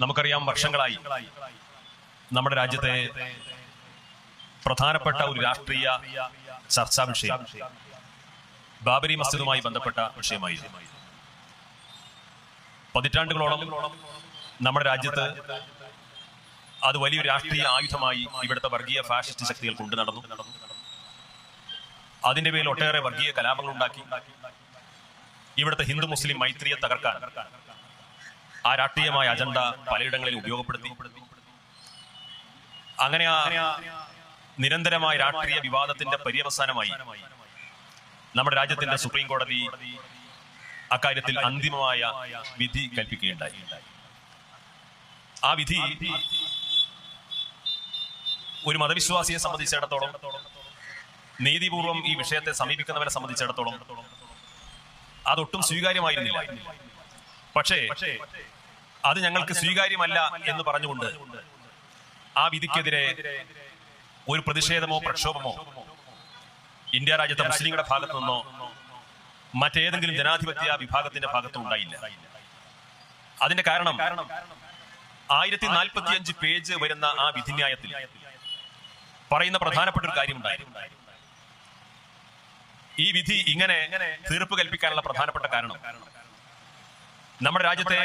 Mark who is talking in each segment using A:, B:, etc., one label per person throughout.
A: നമുക്കറിയാം വർഷങ്ങളായി നമ്മുടെ രാജ്യത്തെ പ്രധാനപ്പെട്ട ഒരു രാഷ്ട്രീയ ചർച്ചാ വിഷയം. ബാബരി മസ്ജിദുമായി ബന്ധപ്പെട്ട വിഷയമായിരുന്നു. പതിറ്റാണ്ടുകളോളം നമ്മുടെ രാജ്യത്ത് അത് വലിയൊരു രാഷ്ട്രീയ ആയുധമായി ഇവിടുത്തെ വർഗീയ ഫാഷിസ്റ്റ് ശക്തികൾ കൊണ്ടു നടന്നു. അതിന്റെ പേരിൽ ഒട്ടേറെ വർഗീയ കലാപങ്ങൾ ഉണ്ടാക്കി ഇവിടുത്തെ ഹിന്ദു മുസ്ലിം മൈത്രിയെ തകർക്കാൻ ആ രാഷ്ട്രീയമായ അജണ്ട പലയിടങ്ങളിൽ ഉപയോഗപ്പെടുത്തി. അങ്ങനെ ആ നിരന്തരമായ രാഷ്ട്രീയ വിവാദത്തിന്റെ പര്യവസാനമായി നമ്മുടെ രാജ്യത്തിന്റെ സുപ്രീം കോടതി അക്കാര്യത്തിൽ അന്തിമമായ വിധി കൽപ്പിക്കുകയുണ്ടായി. ആ വിധി ഒരു മതവിശ്വാസിയെ സംബന്ധിച്ചിടത്തോളം നീതിപൂർവം ഈ വിഷയത്തെ സമീപിക്കുന്നവരെ സംബന്ധിച്ചിടത്തോളം അതൊട്ടും സ്വീകാര്യമായിരുന്നില്ല. പക്ഷേ അത് ഞങ്ങൾക്ക് സ്വീകാര്യമല്ല എന്ന് പറഞ്ഞുകൊണ്ട് ആ വിധിക്കെതിരെ ഒരു പ്രതിഷേധമോ പ്രക്ഷോഭമോ ഇന്ത്യ രാജ്യത്തെ മുസ്ലിങ്ങളുടെ ഭാഗത്തു നിന്നോ മറ്റേതെങ്കിലും ജനാധിപത്യ വിഭാഗത്തിന്റെ ഭാഗത്തും ഉണ്ടായില്ല. അതിന്റെ കാരണം ആയിരത്തി നാൽപ്പത്തിയഞ്ച് പേജ് വരുന്ന ആ വിധിന്യായത്തിൽ പറയുന്ന പ്രധാനപ്പെട്ട ഒരു കാര്യമുണ്ടായിരുന്നു ഈ വിധി ഇങ്ങനെ തീർപ്പ് കൽപ്പിക്കാനുള്ള പ്രധാനപ്പെട്ട കാരണം നമ്മുടെ രാജ്യത്തെ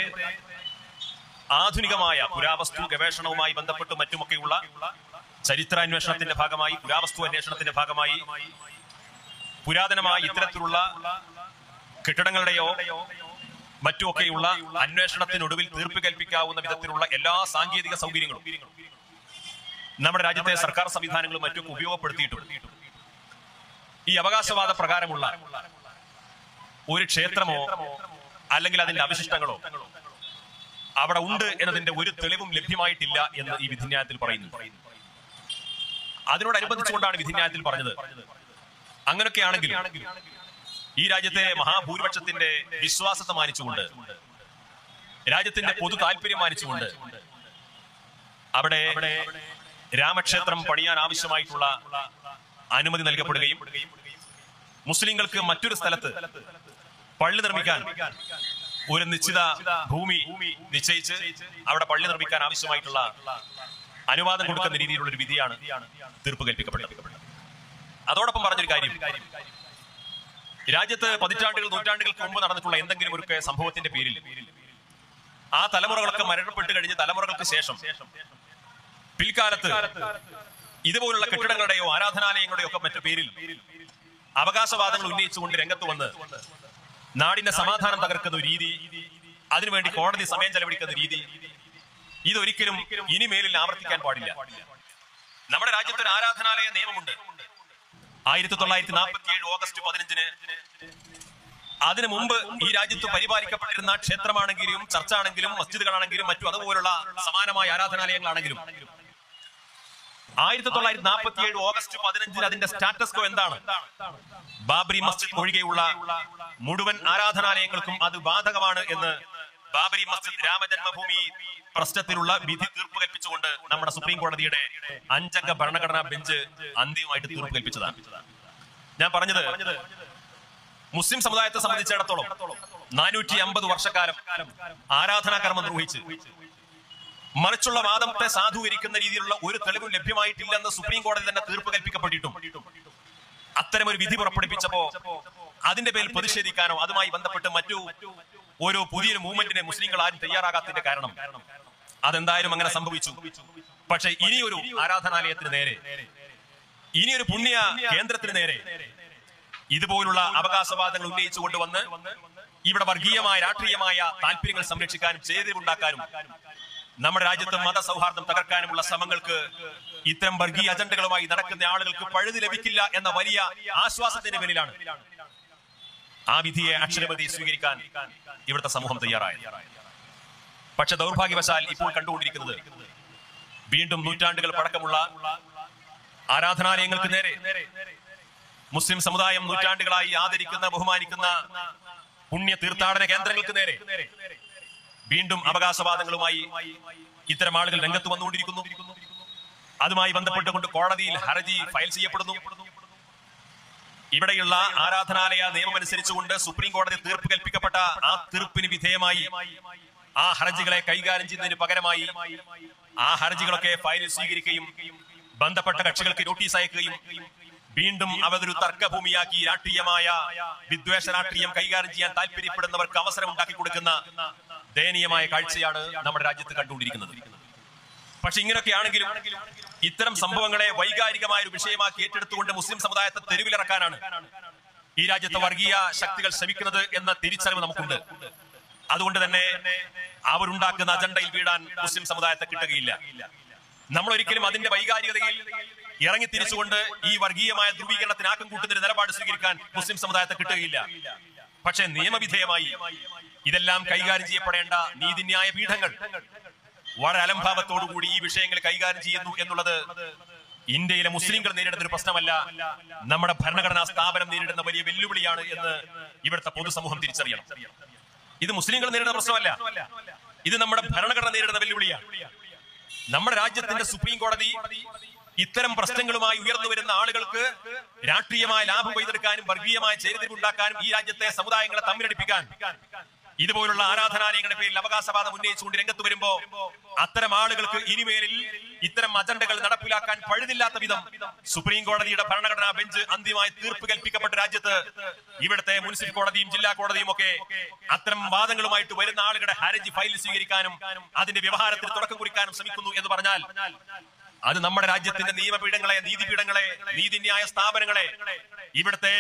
A: ആധുനികമായ പുരാവസ്തു ഗവേഷണവുമായി ബന്ധപ്പെട്ട് മറ്റുമൊക്കെയുള്ള ചരിത്രാന്വേഷണത്തിന്റെ ഭാഗമായി പുരാവസ്തു അന്വേഷണത്തിന്റെ ഭാഗമായി പുരാതനമായി ഇത്തരത്തിലുള്ള കെട്ടിടങ്ങളുടെയോ മറ്റുമൊക്കെയുള്ള അന്വേഷണത്തിനൊടുവിൽ തീർപ്പ് കൽപ്പിക്കാവുന്ന വിധത്തിലുള്ള എല്ലാ സാങ്കേതിക സൗകര്യങ്ങളും നമ്മുടെ രാജ്യത്തെ സർക്കാർ സംവിധാനങ്ങളും മറ്റും ഉപയോഗപ്പെടുത്തിയിട്ടുണ്ട്. ഈ അവകാശവാദ പ്രകാരമുള്ള ഒരു ക്ഷേത്രമോ അല്ലെങ്കിൽ അതിന്റെ അവശിഷ്ടങ്ങളോ അവിടെ ഉണ്ട് എന്നതിന്റെ ഒരു തെളിവും ലഭ്യമായിട്ടില്ല എന്ന് ഈ വിധിന്യായത്തിൽ പറയുന്നു. അതിനോടനുബന്ധിച്ചുകൊണ്ടാണ് വിധിന്യായത്തിൽ പറഞ്ഞത്. അങ്ങനെയൊക്കെയാണെങ്കിൽ ഈ രാജ്യത്തെ മഹാഭൂരിപക്ഷത്തിന്റെ വിശ്വാസത്തെ മാനിച്ചുകൊണ്ട് രാജ്യത്തിന്റെ പൊതു താല്പര്യം മാനിച്ചുകൊണ്ട് അവിടെ രാമക്ഷേത്രം പണിയാൻ ആവശ്യമായിട്ടുള്ള അനുമതി നൽകപ്പെടുകയും മുസ്ലിങ്ങൾക്ക് മറ്റൊരു സ്ഥലത്ത് പള്ളി നിർമ്മിക്കാൻ ഒരു നിശ്ചിത ഭൂമി നിശ്ചയിച്ച് അവിടെ പള്ളി നിർമ്മിക്കാൻ ആവശ്യമായിട്ടുള്ള അനുവാദം കൊടുക്കുന്ന രീതിയിലുള്ള ഒരു വിധിയാണ് തീർപ്പ് കൽപ്പിക്കപ്പെട്ടത്. അതോടൊപ്പം പറഞ്ഞൊരു കാര്യം. രാജ്യത്ത് പതിറ്റാണ്ടുകൾ നൂറ്റാണ്ടുകൾക്ക് മുമ്പ് നടന്നിട്ടുള്ള എന്തെങ്കിലും ഒരു സംഭവത്തിന്റെ പേരിൽ ആ തലമുറകളൊക്കെ മരണപ്പെട്ട് കഴിഞ്ഞ തലമുറകൾക്ക് ശേഷം പിൽക്കാലത്ത് ഇതുപോലുള്ള കെട്ടിടങ്ങളുടെയോ ആരാധനാലയങ്ങളുടെയോ ഒക്കെ മറ്റു പേരിൽ അവകാശവാദങ്ങൾ ഉന്നയിച്ചുകൊണ്ട് രംഗത്ത് വന്ന് നാടിന്റെ സമാധാനം തകർക്കുന്ന രീതി അതിനുവേണ്ടി കോടതി സമയം ചെലവഴിക്കുന്ന രീതി ഇതൊരിക്കലും ഇനി മേലിൽ ആവർത്തിക്കാൻ പാടില്ല. നമ്മുടെ രാജ്യത്ത് ഒരു ആരാധനാലയ നിയമമുണ്ട്. ആയിരത്തി തൊള്ളായിരത്തി നാൽപ്പത്തി ഏഴ് ഓഗസ്റ്റ് പതിനഞ്ചിന്. അതിനു മുമ്പ് ഈ രാജ്യത്ത് പരിപാലിക്കപ്പെട്ടിരുന്ന ക്ഷേത്രമാണെങ്കിലും ചർച്ചാണെങ്കിലും മസ്ജിദുകളാണെങ്കിലും മറ്റു അതുപോലുള്ള സമാനമായ ആരാധനാലയങ്ങളാണെങ്കിലും ആയിരത്തി തൊള്ളായിരത്തി നാൽപ്പത്തി ഏഴ് ഓഗസ്റ്റ് പതിനഞ്ചിന് അതിന്റെ സ്റ്റാറ്റസ് കോ എന്താണ്? ബാബരി മസ്ജിദ് ഒഴികെയുള്ള മുഴുവൻ ആരാധനാലയങ്ങൾക്കും അത് ബാധകമാണ് എന്ന് ബാബരി മസ്ജിദ് രാമജന്മഭൂമി പ്രശ്നത്തിലുള്ള വിധി തീർപ്പ് കൽപ്പിച്ചുകൊണ്ട് നമ്മുടെ സുപ്രീം കോടതിയുടെ അഞ്ചംഗ ഭരണഘടനാ ബെഞ്ച് അന്തിമമായിട്ട് തീർപ്പ് കൽപ്പിച്ചതാണ്. ഞാൻ പറഞ്ഞത് മുസ്ലിം സമുദായത്തെ സംബന്ധിച്ചിടത്തോളം നാനൂറ്റി അമ്പത് വർഷക്കാലം ആരാധനാകർമ്മം നിർവഹിച്ച് മറിച്ചുള്ള വാദത്തെ സാധൂകരിക്കുന്ന രീതിയിലുള്ള ഒരു തെളിവും ലഭ്യമായിട്ടില്ലെന്ന് സുപ്രീം കോടതി തന്നെ തീർപ്പ് കൽപ്പിക്കപ്പെട്ടിട്ടും. അത്തരം ഒരു വിധി പുറപ്പെടുപ്പിച്ചപ്പോ അതിന്റെ പേരിൽ പ്രതിഷേധിക്കാനോ അതുമായി ബന്ധപ്പെട്ട് മറ്റു ഒരു പുതിയൊരു മൂവ്മെന്റിനെ മുസ്ലിങ്ങൾ ആരും തയ്യാറാകാത്തതിന്റെ കാരണം അതെന്തായാലും അങ്ങനെ സംഭവിച്ചു. പക്ഷെ ഇനിയൊരു ആരാധനാലയത്തിന് നേരെ ഇനിയൊരു പുണ്യ കേന്ദ്രത്തിന് നേരെ ഇതുപോലുള്ള അവകാശവാദങ്ങൾ ഉന്നയിച്ചു കൊണ്ടുവന്ന് ഇവിടെ വർഗീയമായ രാഷ്ട്രീയമായ താല്പര്യങ്ങൾ സംരക്ഷിക്കാനും ചേരിവുണ്ടാക്കാനും നമ്മുടെ രാജ്യത്ത് മതസൗഹാർദ്ദം തകർക്കാനുമുള്ള ശ്രമങ്ങൾക്ക് ഇത്തരം വർഗീയ അജണ്ടകളുമായി നടക്കുന്ന ആളുകൾക്ക് പഴുതി ലഭിക്കില്ല എന്ന വലിയ ആശ്വാസത്തിന്റെ പേരിലാണ് ആ വിധിയെ അക്ഷരമതി സ്വീകരിക്കാൻ ഇവിടുത്തെ സമൂഹം തയ്യാറായി പക്ഷെ ദൗർഭാഗ്യവശാൽ ഇപ്പോൾ കണ്ടുകൊണ്ടിരിക്കുന്നത് വീണ്ടും നൂറ്റാണ്ടുകൾ പഴക്കമുള്ള ആരാധനാലയങ്ങൾക്ക് നേരെ മുസ്ലിം സമുദായം നൂറ്റാണ്ടുകളായി ആദരിക്കുന്ന ബഹുമാനിക്കുന്ന പുണ്യ തീർത്ഥാടന കേന്ദ്രങ്ങൾക്ക് നേരെ വീണ്ടും അവകാശവാദങ്ങളുമായി ഇത്തരം ആളുകൾ രംഗത്ത് വന്നുകൊണ്ടിരിക്കുന്നു. അതുമായി ബന്ധപ്പെട്ടുകൊണ്ട് കോടതിയിൽ ഹർജി ഫയൽ ചെയ്യപ്പെടുന്നു. ഇവിടെയുള്ള ആരാധനാലയ നിയമം അനുസരിച്ചുകൊണ്ട് സുപ്രീം കോടതി തീർപ്പ് കൽപ്പിക്കപ്പെട്ട ആ തീർപ്പിന് വിധേയമായി ആ ഹർജികളെ കൈകാര്യം ചെയ്യുന്നതിന് പകരമായി ആ ഹർജികളൊക്കെ ഫയലിൽ സ്വീകരിക്കുകയും ബന്ധപ്പെട്ട കക്ഷികൾക്ക് നോട്ടീസ് അയക്കുകയും വീണ്ടും അവതൊരു തർക്കഭൂമിയാക്കി രാഷ്ട്രീയമായ വിദ്വേഷ രാഷ്ട്രീയം കൈകാര്യം ചെയ്യാൻ താല്പര്യപ്പെടുന്നവർക്ക് അവസരം ഉണ്ടാക്കി കൊടുക്കുന്ന ദയനീയമായ കാഴ്ചയാണ് നമ്മുടെ രാജ്യത്ത് കണ്ടുകൊണ്ടിരിക്കുന്നത്. പക്ഷെ ഇങ്ങനെയൊക്കെയാണെങ്കിലും ഇത്തരം സംഭവങ്ങളെ വൈകാരികമായ ഒരു വിഷയമാക്കി ഏറ്റെടുത്തുകൊണ്ട് മുസ്ലിം സമുദായത്തെ തെരുവിലിറക്കാനാണ് ഈ രാജ്യത്തെ വർഗീയ ശക്തികൾ ശ്രമിക്കുന്നത് എന്ന തിരിച്ചറിവ് നമുക്കുണ്ട്. അതുകൊണ്ട് തന്നെ അവരുണ്ടാക്കുന്ന അജണ്ടയിൽ വീടാൻ മുസ്ലിം സമുദായത്തെ കിട്ടുകയില്ല. നമ്മൾ ഒരിക്കലും അതിന്റെ വൈകാരികതയിൽ ഇറങ്ങി തിരിച്ചുകൊണ്ട് ഈ വർഗീയമായ ധ്രുവീകരണത്തിന് ആക്കം കൂട്ടുന്ന നിലപാട് സ്വീകരിക്കാൻ മുസ്ലിം സമുദായത്തെ കിട്ടുകയില്ല. പക്ഷെ നിയമവിധേയമായി ഇതെല്ലാം കൈകാര്യം ചെയ്യപ്പെടേണ്ട നീതിന്യായ പീഠങ്ങൾ. വളരെ അലംഭാവത്തോടുകൂടി ഈ വിഷയങ്ങൾ കൈകാര്യം ചെയ്യുന്നു എന്നുള്ളത് ഇന്ത്യയിലെ മുസ്ലിംകൾ നേരിടുന്ന ഒരു പ്രശ്നമല്ല. നമ്മുടെ ഭരണഘടനാ സ്ഥാപനം നേരിടുന്ന വലിയ വെല്ലുവിളിയാണ് എന്ന് ഇവിടുത്തെ പൊതുസമൂഹം തിരിച്ചറിയണം. ഇത് മുസ്ലിംകൾ നേരിടുന്ന പ്രശ്നമല്ല. ഇത് നമ്മുടെ ഭരണഘടന നേരിടുന്ന വെല്ലുവിളിയാണ്. നമ്മുടെ രാജ്യത്തിന്റെ സുപ്രീം കോടതി ഇത്തരം പ്രശ്നങ്ങളുമായി ഉയർന്നു വരുന്ന ആളുകൾക്ക് രാഷ്ട്രീയമായ ലാഭം കൊയ്തെടുക്കാനും വർഗീയമായ ചേരിതിരിവുണ്ടാക്കാനും ഈ രാജ്യത്തെ സമുദായങ്ങളെ തമ്മിലടിപ്പിക്കാൻ ഇതുപോലുള്ള ആരാധനാലയങ്ങളുടെ പേരിൽ അവകാശവാദം ഉന്നയിച്ചുകൊണ്ട് രംഗത്ത് വരുമ്പോ അത്തരം ആളുകൾക്ക് ഇനിമേലിൽ ഇത്തരം അജണ്ടകൾ നടപ്പിലാക്കാൻ പഴുതില്ലാത്ത വിധം സുപ്രീം കോടതിയുടെ ഭരണഘടനാ ബെഞ്ച് അന്തിമമായി തീർപ്പ് കൽപ്പിക്കപ്പെട്ട രാജ്യത്ത് ഇവിടുത്തെ മുനിസിപ്പൽ കോടതിയും ജില്ലാ കോടതിയും ഒക്കെ അത്തരം വാദങ്ങളുമായിട്ട് വരുന്ന ആളുകളുടെ ഹർജി ഫയൽ സ്വീകരിക്കാനും അതിന്റെ വ്യവഹാരത്തിന് തുടക്കം കുറിക്കാനും ശ്രമിക്കുന്നു എന്ന് പറഞ്ഞാൽ അത് നമ്മുടെ രാജ്യത്തിന്റെ നിയമപീഠങ്ങളെ നീതിപീഠങ്ങളെ നീതിന്യായ സ്ഥാപനങ്ങളെ ഇവിടുത്തെ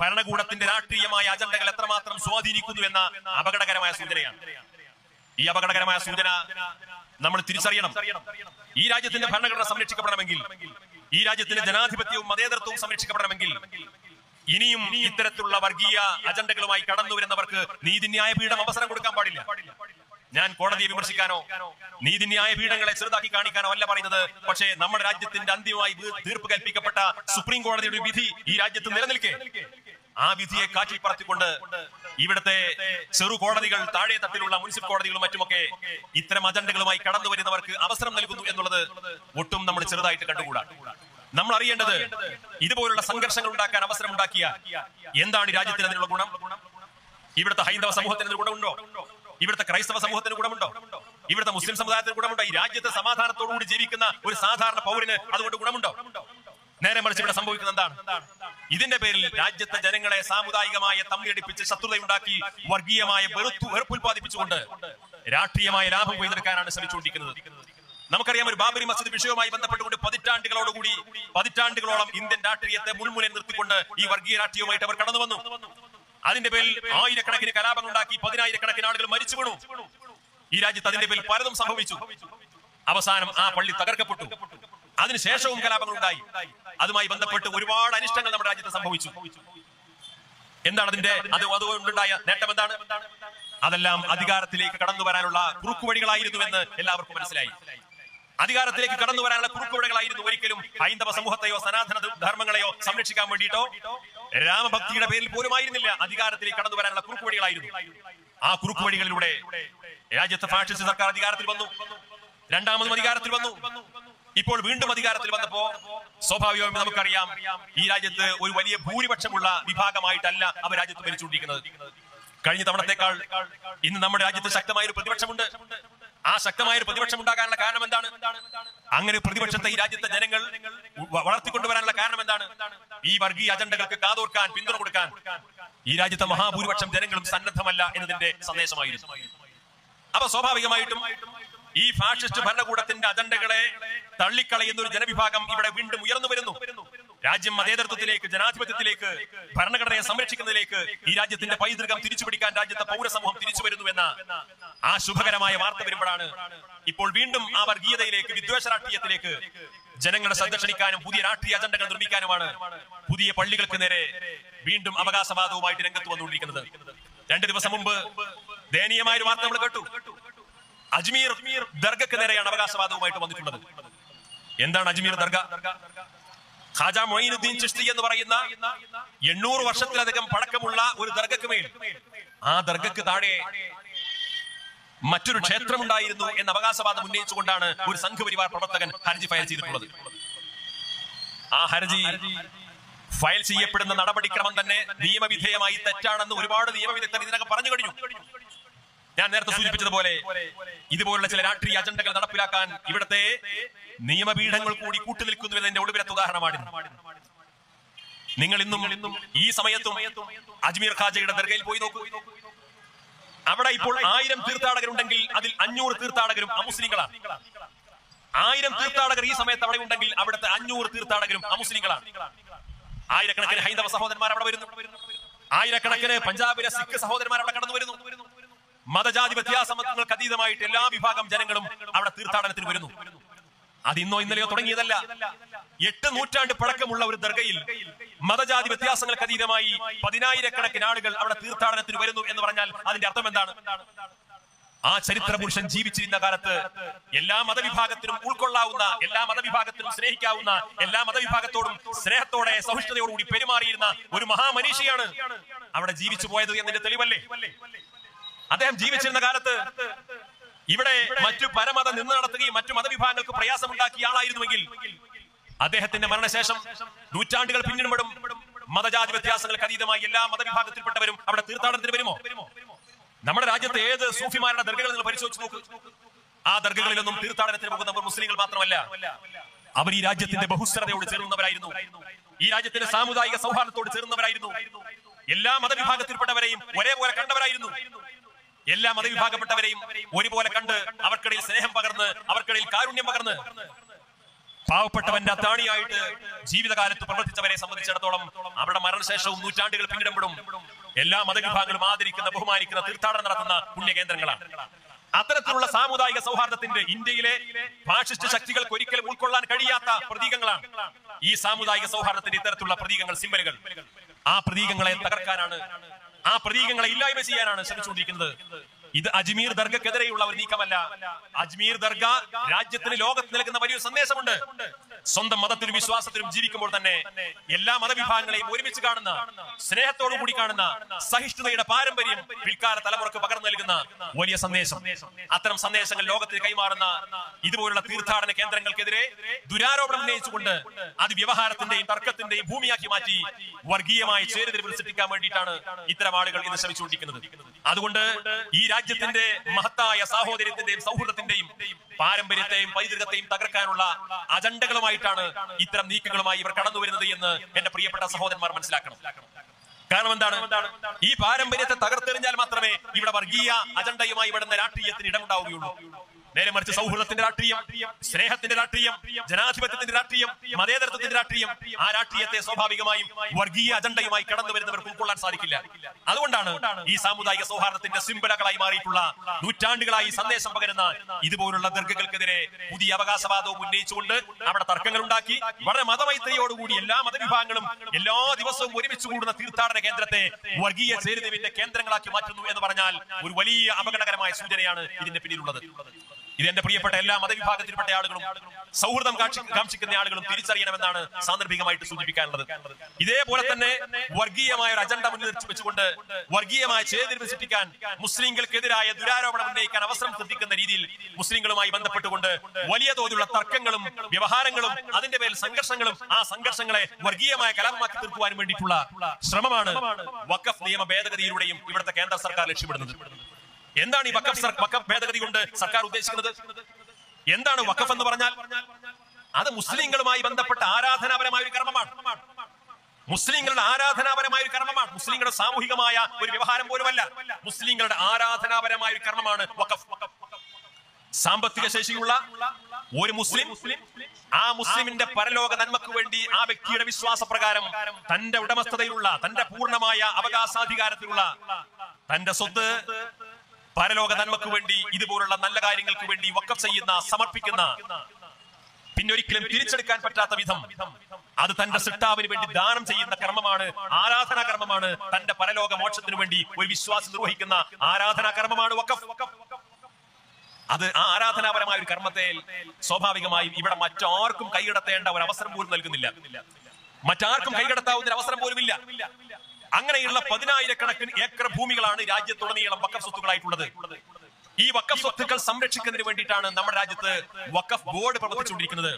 A: ഭരണകൂടത്തിന്റെ രാഷ്ട്രീയമായ അജണ്ടകൾ എത്രമാത്രം സ്വാധീനിക്കുന്നു എന്ന അപകടകരമായ സൂചനയാണ്. ഈ അപകടകരമായ സൂചന നമ്മൾ തിരിച്ചറിയണം. ഈ രാജ്യത്തിന്റെ ഭരണഘടന സംരക്ഷിക്കപ്പെടണമെങ്കിൽ ഈ രാജ്യത്തിന്റെ ജനാധിപത്യവും മതേതരത്വവും സംരക്ഷിക്കപ്പെടണമെങ്കിൽ ഇനിയും ഇത്തരത്തിലുള്ള വർഗീയ അജണ്ടകളുമായി കടന്നു വരുന്നവർക്ക് നീതിന്യായ പീഠം അവസരം കൊടുക്കാൻ പാടില്ല. ഞാൻ കോടതിയെ വിമർശിക്കാനോ നീതിന്യായ പീഠങ്ങളെ ചെറുതാക്കി കാണിക്കാനോ അല്ല പറയുന്നത്. പക്ഷേ നമ്മുടെ രാജ്യത്തിന്റെ അന്തിമമായി തീർപ്പ് കൽപ്പിക്കപ്പെട്ട സുപ്രീം കോടതിയുടെ വിധി ഈ രാജ്യത്ത് നിലനിൽക്കെ. ആ വിധിയെ കാറ്റിൽ പറത്തിക്കൊണ്ട് ഇവിടുത്തെ ചെറു കോടതികൾ താഴെ തട്ടിലുള്ള മുനിസിപ്പൽ കോടതികളും മറ്റുമൊക്കെ ഇത്തരം അജണ്ടകളുമായി കടന്നു വരുന്നവർക്ക് അവസരം നൽകുന്നു എന്നുള്ളത് ഒട്ടും നമ്മൾ ചെറുതായിട്ട് കണ്ടുകൂടാ. നമ്മൾ അറിയേണ്ടത് ഇതുപോലുള്ള സംഘർഷങ്ങൾ ഉണ്ടാക്കാൻ അവസരം ഉണ്ടാക്കിയ എന്താണ് രാജ്യത്തിന് അതിനുള്ള ഗുണം? ഇവിടുത്തെ ഹൈന്ദവ സമൂഹത്തിന് ഗുണമുണ്ടോ? ഇവിടുത്തെ ക്രൈസ്തവ സമൂഹത്തിന് ഗുണമുണ്ടോ? ഇവിടുത്തെ മുസ്ലിം സമുദായത്തിന് ഗുണമുണ്ടോ? ഈ രാജ്യത്തെ സമാധാനത്തോടുകൂടി ജീവിക്കുന്ന ഒരു സാധാരണ പൗരന് അതുകൊണ്ട് ഗുണമുണ്ടോ? നേരെ മറിച്ച് ഇവിടെ സംഭവിക്കുന്ന എന്താണ്? ഇതിന്റെ പേരിൽ രാജ്യത്തെ ജനങ്ങളെ സാമുദായികമായ തമ്മിലടിപ്പിച്ച് ശത്രുതയുണ്ടാക്കി വർഗീയമായ വെറുത്തു വെറുപ്പുൽപാദിപ്പിച്ചുകൊണ്ട് രാഷ്ട്രീയമായ ലാഭം കൊയ്തെടുക്കാനാണ് ശ്രമിച്ചുകൊണ്ടിരിക്കുന്നത്. നമുക്കറിയാം ഒരു ബാബരി മസ്ജിദ് വിഷയവുമായി ബന്ധപ്പെട്ടുകൊണ്ട് പതിറ്റാണ്ടുകളോടുകൂടി പതിറ്റാണ്ടുകളോളം ഇന്ത്യൻ രാഷ്ട്രീയത്തെ മുൾമുനയിൽ നിർത്തിക്കൊണ്ട് ഈ വർഗീയ രാഷ്ട്രീയവുമായിട്ട് അവർ കടന്നു വന്നു. അതിന്റെ പേരിൽ ആയിരക്കണക്കിന് കലാപങ്ങൾ ഉണ്ടാക്കി പതിനായിരക്കണക്കിന് ആളുകൾ മരിച്ചു വീണു. ഈ രാജ്യത്ത് അതിന്റെ പേരിൽ പലതും സംഭവിച്ചു. അവസാനം ആ പള്ളി തകർക്കപ്പെട്ടു. അതിനുശേഷവും കലാപങ്ങൾ ഉണ്ടായി അതുമായി ബന്ധപ്പെട്ട് ഒരുപാട് അനിഷ്ടങ്ങൾ നമ്മുടെ രാജ്യത്ത് സംഭവിച്ചു. എന്താണ് അതിന്റെ അത് അതുകൊണ്ടുണ്ടായ നേട്ടം എന്താണ്? അതെല്ലാം അധികാരത്തിലേക്ക് കടന്നു വരാനുള്ള കുറുക്കുവഴികളായിരുന്നു എന്ന് എല്ലാവർക്കും മനസ്സിലായി. അധികാരത്തിലേക്ക് കടന്നു വരാനുള്ള കുറുക്കുവഴികളായിരുന്നു ഒരിക്കലും ഹൈന്ദവ സമൂഹത്തെയോ സനാതന ധർമ്മങ്ങളെയോ സംരക്ഷിക്കാൻ വേണ്ടിയിട്ടോ രാമഭക്തിയുടെ പേരിൽ പോലുമായിരുന്നില്ല അധികാരത്തിലേക്ക് കടന്നു വരാനുള്ള കുറുക്കുവഴികളായിരുന്നു. ആ കുറുക്കുവഴികളിലൂടെ രാജ്യത്തെ ഫാഷിസ്റ്റ് സർക്കാർ അധികാരത്തിൽ വന്നു. രണ്ടാമതും അധികാരത്തിൽ വന്നു. ഇപ്പോൾ വീണ്ടും അധികാരത്തിൽ വന്നപ്പോ സ്വാഭാവികമായും നമുക്കറിയാം ഈ രാജ്യത്ത് ഒരു വലിയ ഭൂരിപക്ഷമുള്ള വിഭാഗമായിട്ടല്ല അവർ രാജ്യത്ത് ഭരിച്ചുകൊണ്ടിരിക്കുന്നത്. കഴിഞ്ഞ തവണത്തെക്കാൾ ഇന്ന് നമ്മുടെ രാജ്യത്ത് ശക്തമായ ഒരു പ്രതിപക്ഷമുണ്ട്. ആ ശക്തമായ ഒരു പ്രതിപക്ഷം ഉണ്ടാകാനുള്ള കാരണം എന്താണ്? അങ്ങനെ പ്രതിപക്ഷത്തെ ഈ രാജ്യത്തെ ജനങ്ങൾ വളർത്തിക്കൊണ്ടുവരാനുള്ള കാരണം എന്താണ്? ഈ വർഗീയ അജണ്ടകൾക്ക് കാതോർക്കാൻ പിന്തുണ കൊടുക്കാൻ. ഈ രാജ്യത്തെ മഹാഭൂരിപക്ഷം ജനങ്ങളും സന്നദ്ധമല്ല എന്നതിന്റെ സന്ദേശമായിരുന്നു. അപ്പൊ സ്വാഭാവികമായിട്ടും ഈ ഫാഷിസ്റ്റ് ഭരണകൂടത്തിന്റെ അജണ്ടകളെ തള്ളിക്കളയുന്ന ഒരു ജനവിഭാഗം ഇവിടെ വീണ്ടും ഉയർന്നു വരുന്നു. രാജ്യം മതേതരത്വത്തിലേക്ക് ജനാധിപത്യത്തിലേക്ക് ഭരണഘടനയെ സംരക്ഷിക്കുന്നതിലേക്ക് ഈ രാജ്യത്തിന്റെ പൈതൃകം തിരിച്ചുപിടിക്കാൻ രാജ്യത്തെ പൗരസമൂഹം തിരിച്ചു വരുന്നു എന്ന ആ ശുഭകരമായ വാർത്ത വരുമ്പോഴാണ് ഇപ്പോൾ വീണ്ടും ആ വർഗീയതയിലേക്ക് വിദ്വേഷ രാഷ്ട്രീയത്തിലേക്ക് ജനങ്ങളുടെ ശ്രദ്ധ പുതിയ രാഷ്ട്രീയ അജണ്ടകൾ നിർമ്മിക്കാനുമാണ് പുതിയ പള്ളികൾക്ക് നേരെ വീണ്ടും അവകാശവാദവുമായിട്ട് രംഗത്ത് വന്നുകൊണ്ടിരിക്കുന്നത്. രണ്ട് ദിവസം മുമ്പ് ദയനീയമായ ഒരു വാർത്ത നമ്മൾ കേട്ടു. അജ്മീർ ദർഗക്ക് നേരെയാണ് അവകാശവാദവുമായിട്ട് വന്നിട്ടുള്ളത്. എന്താണ് അജ്മീർ ദർഗ? ഖാജ മൊയ്നുദ്ദീൻ ചിഷ്തി എന്ന് പറയുന്ന എണ്ണൂറ് വർഷത്തിലധികം പഴക്കമുള്ള ഒരു ദർഗക്ക് മേൽ ആ ദർഗക്ക് താഴെ മറ്റൊരു ക്ഷേത്രം ഉണ്ടായിരുന്നു എന്ന അവകാശവാദം ഉന്നയിച്ചുകൊണ്ടാണ് ഒരു സംഘപരിവാർ പ്രവർത്തകൻ ഹർജി ഫയൽ ചെയ്തിട്ടുള്ളത്. ആ ഹർജി ഫയൽ ചെയ്യപ്പെടുന്ന നടപടിക്രമം തന്നെ നിയമവിധേയമായി തെറ്റാണെന്ന് ഒരുപാട് നിയമവിദഗ്ധർ ഇതിനകം പറഞ്ഞു കഴിഞ്ഞു. ഞാൻ നേരത്തെ സൂചിപ്പിച്ചതുപോലെ ഇതുപോലുള്ള ചില രാഷ്ട്രീയ അജണ്ടകൾ നടപ്പിലാക്കാൻ ഇവിടുത്തെ നിയമപീഠങ്ങൾ കൂടി കൂട്ടുനിൽക്കുന്നു എന്നതിന്റെ ഒടുവിലത്തെ ഉദാഹരണമാണ്. നിങ്ങൾ ഇന്നും ഈ സമയത്തും അജ്മീർ ഖാജയുടെ ദർഗയിൽ പോയി നോക്കൂ. അവിടെ ഇപ്പോൾ ആയിരം തീർത്ഥാടകരുണ്ടെങ്കിൽ അതിൽ അഞ്ഞൂറ് തീർത്ഥാടകരും അമുസ്ലിങ്ങളാണ്. ആയിരം തീർത്ഥാടകർ ഈ സമയത്ത് അവിടെ ഉണ്ടെങ്കിൽ അവിടുത്തെ അഞ്ഞൂറ് തീർത്ഥാടകരും അമുസ്ലിങ്ങളാണ്. ആയിരക്കണക്കിന് ഹൈന്ദവ സഹോദരന്മാർ അവിടെ വരുന്നു. ആയിരക്കണക്കിന് പഞ്ചാബിലെ സിഖ് സഹോദരന്മാർ അവിടെ കടന്നു വരുന്നു. മതജാതി വ്യത്യാസങ്ങൾക്ക് അതീതമായിട്ട് എല്ലാ വിഭാഗം ജനങ്ങളും അവിടെ തീർത്ഥാടനത്തിന് വരുന്നു. അത് ഇന്നോ ഇന്നലെയോ തുടങ്ങിയതല്ല. എട്ട് നൂറ്റാണ്ട് പഴക്കമുള്ള ഒരു ദർഗയിൽ മതജാതി വ്യത്യാസങ്ങൾക്ക് അതീതമായി പതിനായിരക്കണക്കിന് ആളുകൾ അവിടെ തീർത്ഥാടനത്തിന് വരുന്നു എന്ന് പറഞ്ഞാൽ അതിന്റെ അർത്ഥം എന്താണ്? ആ ചരിത്ര പുരുഷൻ ജീവിച്ചിരുന്ന കാലത്ത് എല്ലാ മതവിഭാഗത്തിനും ഉൾക്കൊള്ളാവുന്ന എല്ലാ മതവിഭാഗത്തിനും സ്നേഹിക്കാവുന്ന എല്ലാ മതവിഭാഗത്തോടും സ്നേഹത്തോടെ സഹിഷ്ണുതയോടുകൂടി പെരുമാറിയിരുന്ന ഒരു മഹാമനീഷിയാണ് അവിടെ ജീവിച്ചു പോയത് എന്നതിന്റെ തെളിവല്ലേ? അദ്ദേഹം ജീവിച്ചിരുന്ന കാലത്ത് ഇവിടെ മറ്റു പരമത നിന്ന് നടത്തുകയും മറ്റു മതവിഭാഗങ്ങൾക്ക് പ്രയാസമുണ്ടാക്കിയ ആളായിരുന്നുവെങ്കിൽ അദ്ദേഹത്തിന്റെ മരണശേഷം നൂറ്റാണ്ടുകൾ പിന്നിടുമ്പോഴും മതജാതി വ്യത്യാസങ്ങൾക്ക് അതീതമായി എല്ലാ മതവിഭാഗത്തിൽപ്പെട്ടവരും അവിടെ തീർത്ഥാടനത്തിന് വരുമോ? നമ്മുടെ രാജ്യത്തെ ഏത് സൂഫിമാരുടെ ദർഗകൾ നിങ്ങൾ പരിശോധിച്ചു നോക്കൂ. ആ ദർഗകളിലൊന്നും തീർത്ഥാടനത്തിന് പോകുന്നവർ മുസ്ലിങ്ങൾ മാത്രമല്ല അവർ ഈ രാജ്യത്തിന്റെ ബഹുസ്വരതയോട് ചേർന്നവരായിരുന്നു. ഈ രാജ്യത്തിന്റെ സാമുദായിക സൗഹാർദ്ദത്തോട് ചേർന്നവരായിരുന്നു. എല്ലാ മതവിഭാഗത്തിൽപ്പെട്ടവരെയും ഒരേപോലെ കണ്ടവരായിരുന്നു. എല്ലാ മതവിഭാഗപ്പെട്ടവരെയും ഒരുപോലെ കണ്ട് അവർക്കിടയിൽ സ്നേഹം പകർന്ന് അവർക്കിടയിൽ കാരുണ്യം പകർന്ന്. പാവപ്പെട്ടവന്റെ അത്താണിയായിട്ട് ജീവിതകാലത്ത് പ്രവർത്തിച്ചവരെ സംബന്ധിച്ചിടത്തോളം അവരുടെ മരണശേഷവും നൂറ്റാണ്ടുകൾ പിന്നിടുമ്പോഴും എല്ലാ മതവിഭാഗങ്ങളും ആദരിക്കുന്ന ബഹുമാനിക്കുന്ന തീർത്ഥാടനം നടത്തുന്ന പുണ്യകേന്ദ്രങ്ങളാണ്. അത്തരത്തിലുള്ള സാമുദായിക സൗഹാർദ്ദത്തിന്റെ ഇന്ത്യയിലെ ഫാഷിസ്റ്റ് ശക്തികൾക്ക് ഒരിക്കലും ഉൾക്കൊള്ളാൻ കഴിയാത്ത പ്രതീകങ്ങളാണ് ഈ സാമുദായിക സൗഹാർദ്ദത്തിന്റെ ഇത്തരത്തിലുള്ള പ്രതീകങ്ങൾ സിമ്പലുകൾ. ആ പ്രതീകങ്ങളെ തകർക്കാനാണ് ആ പ്രതീകങ്ങളെ ഇല്ലായ്മ ചെയ്യാനാണ് ശ്രമിച്ചുകൊണ്ടിരിക്കുന്നത്. ഇത് അജ്മീർ ദർഗക്കെതിരെയുള്ള ഒരു നീക്കമല്ല. അജ്മീർ ദർഗ രാജ്യത്തിന് ലോകത്ത് നൽകുന്ന വലിയൊരു സന്ദേശമുണ്ട്. സ്വന്തം മതത്തിലും വിശ്വാസത്തിലും ജീവിക്കുമ്പോൾ തന്നെ എല്ലാ മതവിഭാഗങ്ങളെയും ഒരുമിച്ച് കാണുന്ന സ്നേഹത്തോടു കൂടി കാണുന്ന സഹിഷ്ണുതയുടെ പാരമ്പര്യം പിൽക്കാല തലമുറയ്ക്ക് പകർന്നു നൽകുന്ന വലിയ സന്ദേശം. അത്തരം സന്ദേശങ്ങൾ ലോകത്തിൽ കൈമാറുന്ന ഇതുപോലുള്ള തീർത്ഥാടന കേന്ദ്രങ്ങൾക്കെതിരെ ദുരാരോപണം ഉന്നയിച്ചുകൊണ്ട് അത് വ്യവഹാരത്തിന്റെയും തർക്കത്തിന്റെയും ഭൂമിയാക്കി മാറ്റി വർഗീയമായി ചേരുതിരിവ് സൃഷ്ടിക്കാൻ വേണ്ടിയിട്ടാണ് ഇത്തരം ആളുകൾ ഇന്ന് ശ്രമിച്ചുകൊണ്ടിരിക്കുന്നത്. അതുകൊണ്ട് ഈ രാജ്യത്തിന്റെ മഹത്തായ സാഹോദര്യത്തിന്റെയും സൗഹൃദത്തിന്റെയും പാരമ്പര്യത്തെയും പൈതൃകത്തെയും തകർക്കാനുള്ള അജണ്ടകളുമായിട്ടാണ് ഇത്തരം നീക്കങ്ങളുമായി ഇവർ കടന്നു വരുന്നത് എന്ന് എന്റെ പ്രിയപ്പെട്ട സഹോദരന്മാർ മനസ്സിലാക്കണം. കാരണം എന്താണ്? ഈ പാരമ്പര്യത്തെ തകർത്തെറിഞ്ഞാൽ മാത്രമേ ഇവിടെ വർഗീയ അജണ്ടയുമായി ഇവിടുന്ന രാഷ്ട്രീയത്തിന് ഇടമുണ്ടാവുകയുള്ളൂ. നേരെ മറിച്ച് സൗഹൃദത്തിന്റെ രാഷ്ട്രീയം സ്നേഹത്തിന്റെ രാഷ്ട്രീയം ജനാധിപത്യത്തിന്റെ രാഷ്ട്രീയം മതേതരത്വത്തിന്റെ രാഷ്ട്രീയം ആ രാഷ്ട്രീയത്തെ സ്വാഭാവികമായും വർഗീയ അജണ്ടയുമായി കടന്നു വരുന്നവർക്ക് ഉൾക്കൊള്ളാൻ സാധിക്കില്ല. അതുകൊണ്ടാണ് ഈ സാമുദായിക സൗഹാർദ്ദത്തിന്റെ സിംബലകളായി മാറിയിട്ടുള്ള നൂറ്റാണ്ടുകളായി സന്ദേശം പകരുന്ന ഇതുപോലുള്ള ദീർഘകൾക്കെതിരെ പുതിയ അവകാശവാദവും ഉന്നയിച്ചുകൊണ്ട് അവിടെ തർക്കങ്ങൾ ഉണ്ടാക്കി വളരെ മതമൈത്രിയോടുകൂടി എല്ലാ മതവിഭാഗങ്ങളും എല്ലാ ദിവസവും ഒരുമിച്ച് കൂടുന്ന തീർത്ഥാടന കേന്ദ്രത്തെ വർഗീയ ചേരുതിരിവിന്റെ കേന്ദ്രങ്ങളാക്കി മാറ്റുന്നു എന്ന് പറഞ്ഞാൽ ഒരു വലിയ അപകടകരമായ സൂചനയാണ് ഇതിന്റെ പിന്നിലുള്ളത്. ഇത് എന്റെ പ്രിയപ്പെട്ട എല്ലാ മതവിഭാഗത്തിൽപ്പെട്ട ആളുകളും സൗഹൃദം കാക്ഷി- കാക്ഷിക്കുന്ന ആളുകളും തിരിച്ചറിയണമെന്നാണ് സാന്ദർഭികമായിട്ട് സൂചിപ്പിക്കാനുള്ളത്. ഇതേപോലെ തന്നെ വർഗീയമായ ഒരു അജണ്ട മുന്നിൽ വെച്ചുകൊണ്ട് വർഗീയമായ ചേതിരിവ് സൃഷ്ടിക്കാൻ ദുരാരോപണം ഉന്നയിക്കാൻ അവസരം സൃഷ്ടിക്കുന്ന രീതിയിൽ മുസ്ലിങ്ങളുമായി ബന്ധപ്പെട്ടുകൊണ്ട് വലിയ തോതിലുള്ള തർക്കങ്ങളും വ്യവഹാരങ്ങളും അതിന്റെ പേരിൽ സംഘർഷങ്ങളും ആ സംഘർഷങ്ങളെ വർഗീയമായ കലാപമാക്കി തീർക്കുവാൻ വേണ്ടിയിട്ടുള്ള ശ്രമമാണ് വഖഫ് നിയമ ഭേദഗതിയിലൂടെയും ഇവിടുത്തെ കേന്ദ്ര സർക്കാർ ലക്ഷ്യമിടുന്നത്. എന്താണ് ഈ വക്കഫ് വക്കഫ് ഭേദഗതി കൊണ്ട് സർക്കാർ ഉദ്ദേശിക്കുന്നത്? എന്താണ് വക്കഫ് എന്ന് പറഞ്ഞാൽ അത് മുസ്ലിങ്ങളുമായി ബന്ധപ്പെട്ട ആരാധനാപരമായ ഒരു കർമ്മമാണ്. മുസ്ലിങ്ങളുടെ ആരാധനാപരമായ ഒരു കർമ്മമാണ്. മുസ്ലിങ്ങളുടെ സാമൂഹികമായ ഒരു വ്യവഹാരം പോലുമല്ല. മുസ്ലിങ്ങളുടെ ആരാധനാപരമായ ഒരു കർമ്മമാണ് വഖഫ്. സാമ്പത്തിക ശേഷിയുള്ള ഒരു മുസ്ലിം ആ മുസ്ലിമിന്റെ പരലോക നന്മക്ക് വേണ്ടി ആ വ്യക്തിയുടെ വിശ്വാസ പ്രകാരം തന്റെ ഉടമസ്ഥതയിലുള്ള തന്റെ പൂർണമായ അവകാശാധികാരത്തിലുള്ള തന്റെ സ്വത്ത് പരലോക നന്മക്ക് വേണ്ടി ഇതുപോലുള്ള നല്ല കാര്യങ്ങൾക്ക് വേണ്ടി വക്കം ചെയ്യുന്ന സമർപ്പിക്കുന്ന പിന്നെ ഒരിക്കലും തിരിച്ചെടുക്കാൻ പറ്റാത്ത വിധം അത് തന്റെ സിട്ടാവിന് വേണ്ടി ദാനം ചെയ്യുന്ന കർമ്മമാണ് ആരാധനാ കർമ്മമാണ് തന്റെ പരലോക മോക്ഷത്തിന് വേണ്ടി ഒരു വിശ്വാസം നിർവഹിക്കുന്ന ആരാധനാ കർമ്മമാണ് അത് ആ ആരാധനാപരമായ ഒരു കർമ്മത്തെ സ്വാഭാവികമായും ഇവിടെ മറ്റാർക്കും കൈകടത്തേണ്ട ഒരു അവസരം പോലും നൽകുന്നില്ല. മറ്റാർക്കും കൈകടത്താവുന്ന ഒരു അവസരം പോലും ഇല്ല അങ്ങനെയുള്ള പതിനായിരക്കണക്കിന് ഏക്കർ ഭൂമികളാണ് രാജ്യത്തുടനീളം വക്കഫ് സ്വത്തുക്കളായിട്ടുള്ളത്. ഈ വക്കഫ് സ്വത്തുക്കൾ സംരക്ഷിക്കുന്നതിന് വേണ്ടിയിട്ടാണ് നമ്മുടെ രാജ്യത്ത് വക്കഫ് ബോർഡ് പ്രവർത്തിച്ചുകൊണ്ടിരിക്കുന്നത്.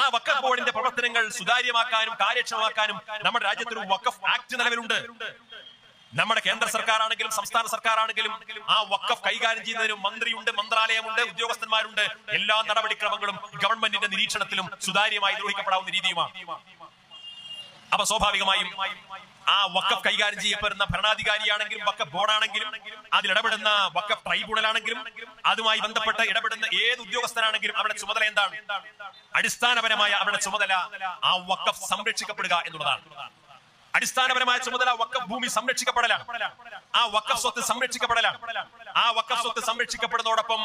A: ആ വക്കഫ് ബോർഡിന്റെ പ്രവർത്തനങ്ങൾ സുതാര്യമാക്കാനും കാര്യക്ഷമമാക്കാനും നമ്മുടെ രാജ്യത്ത് ഒരു വക്കഫ് ആക്ട് നിലവിലുണ്ട്. നമ്മുടെ കേന്ദ്ര സർക്കാർ ആണെങ്കിലും സംസ്ഥാന സർക്കാർ ആണെങ്കിലും ആ വക്കഫ് കൈകാര്യം ചെയ്യുന്നതിന് മന്ത്രിയുണ്ട് മന്ത്രാലയമുണ്ട് ഉദ്യോഗസ്ഥന്മാരുണ്ട്. എല്ലാ നടപടിക്രമങ്ങളും ഗവൺമെന്റിന്റെ നിരീക്ഷണത്തിലും സുതാര്യമായി നിർവഹിക്കപ്പെടാവുന്ന രീതിയുമാണ്. അപ്പൊ സ്വാഭാവികമായും ആ വക്കഫ് കൈകാര്യം ചെയ്യപ്പെടുന്ന ഭരണാധികാരിയാണെങ്കിലും വക്കഫ് ബോർഡാണെങ്കിലും അതിൽ ഇടപെടുന്ന വക്കഫ് ട്രൈബ്യൂണലാണെങ്കിലും അതുമായി ബന്ധപ്പെട്ട് ഇടപെടുന്ന ഏത് ഉദ്യോഗസ്ഥനാണെങ്കിലും അവരുടെ ചുമതല എന്താണ്? അടിസ്ഥാനപരമായ അവരുടെ ചുമതല ആ വക്കഫ് സംരക്ഷിക്കപ്പെടുക എന്നുള്ളതാണ്. അടിസ്ഥാനപരമായ ചുമതല വക്കം ഭൂമി സംരക്ഷിക്കപ്പെടലാണ്. ആ വക്ക സ്വത്ത് സംരക്ഷിക്കപ്പെടലാണ്. ആ വക്ക സ്വത്ത് സംരക്ഷിക്കപ്പെടുന്നതോടൊപ്പം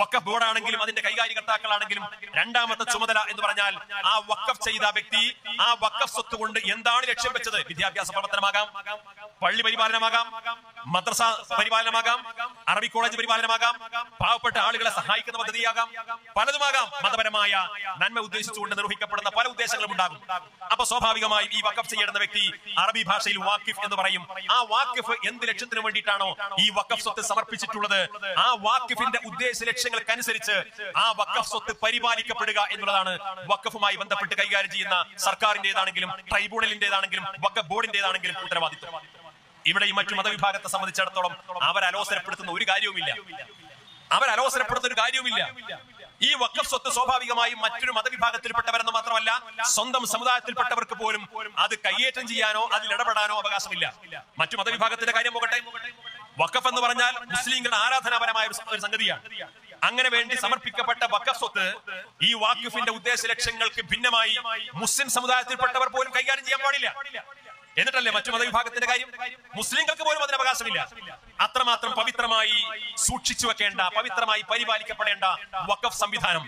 A: വക്ക ബോർഡാണെങ്കിലും അതിന്റെ കൈകാര്യകർത്താക്കളാണെങ്കിലും രണ്ടാമത്തെ ചുമതല എന്ന് പറഞ്ഞാൽ ആ വക്കഫ് ചെയ്ത വ്യക്തി ആ വക്കഫ് സ്വത്ത് കൊണ്ട് എന്താണ് ലക്ഷ്യം വെച്ചത്? വിദ്യാഭ്യാസ പ്രവർത്തനമാകാം. പള്ളി പരിപാലനമാകാം മദ്രസ പരിപാലനമാകാം അറബി കോളേജ് പരിപാലനമാകാം പാവപ്പെട്ട ആളുകളെ സഹായിക്കുന്ന പദ്ധതിയാകാം പലതുമാകാം മതപരമായ നന്മ ഉദ്ദേശിച്ചുകൊണ്ട് നിർവഹിക്കപ്പെടുന്ന പല ഉദ്ദേശങ്ങളും ഉണ്ടാകും. അപ്പൊ സ്വാഭാവികമായി ഈ വക്കഫ് ചെയ്യേണ്ട വ്യക്തി അറബി ഭാഷയിൽ വാക്കിഫ് എന്ന് പറയും. ആ വാക്കിഫ് എന്ത് ലക്ഷ്യത്തിന് വേണ്ടിയിട്ടാണോ ഈ വക്കഫ് സ്വത്ത് സമർപ്പിച്ചിട്ടുള്ളത്? ആ വാക്കിഫിന്റെ ഉദ്ദേശ ലക്ഷ്യങ്ങൾക്കനുസരിച്ച് ആ വക്കഫ് സ്വത്ത് പരിപാലിക്കപ്പെടുക എന്നുള്ളതാണ് വക്കഫുമായി ബന്ധപ്പെട്ട് കൈകാര്യം ചെയ്യുന്ന സർക്കാരിന്റേതാണെങ്കിലും ട്രൈബ്യൂണലിന്റേതാണെങ്കിലും വക്കഫ് ബോർഡിന്റേതാണെങ്കിലും ഉത്തരവാദിത്വം. ഇവിടെ ഈ മറ്റു മതവിഭാഗത്തെ സംബന്ധിച്ചിടത്തോളം അവർ അലോസരപ്പെടുത്തുന്ന ഒരു കാര്യവുമില്ല. അവർ അലോസരപ്പെടുത്തുന്ന ഒരു കാര്യവുമില്ല. ഈ വക്കഫ് സ്വത്ത് സ്വാഭാവികമായും മറ്റൊരു മതവിഭാഗത്തിൽപ്പെട്ടവരെന്ന് മാത്രമല്ല സ്വന്തം സമുദായത്തിൽപ്പെട്ടവർക്ക് പോലും അത് കയ്യേറ്റം ചെയ്യാനോ അതിൽ ഇടപെടാനോ അവകാശമില്ല. മറ്റു മതവിഭാഗത്തിന്റെ കാര്യം പോകട്ടെ വക്കഫ് എന്ന് പറഞ്ഞാൽ മുസ്ലിങ്ങളുടെ ആരാധനാപരമായ ഒരു സംഗതിയാണ്. അങ്ങനെ വേണ്ടി സമർപ്പിക്കപ്പെട്ട വക്കഫ് സ്വത്ത് ഈ വാക്കിഫിന്റെ ഉദ്ദേശ ലക്ഷ്യങ്ങൾക്ക് ഭിന്നമായി മുസ്ലിം സമുദായത്തിൽപ്പെട്ടവർ പോലും കൈകാര്യം ചെയ്യാൻ പാടില്ല. എന്നിട്ടല്ലേ മറ്റു മതവിഭാഗത്തിന്റെ കാര്യം? മുസ്ലിങ്ങൾക്ക് പോലും അതിന് അവകാശമില്ല. അത്രമാത്രം പവിത്രമായി സൂക്ഷിച്ചു വെക്കേണ്ട പവിത്രമായി പരിപാലിക്കപ്പെടേണ്ട വക്കഫ് സംവിധാനം.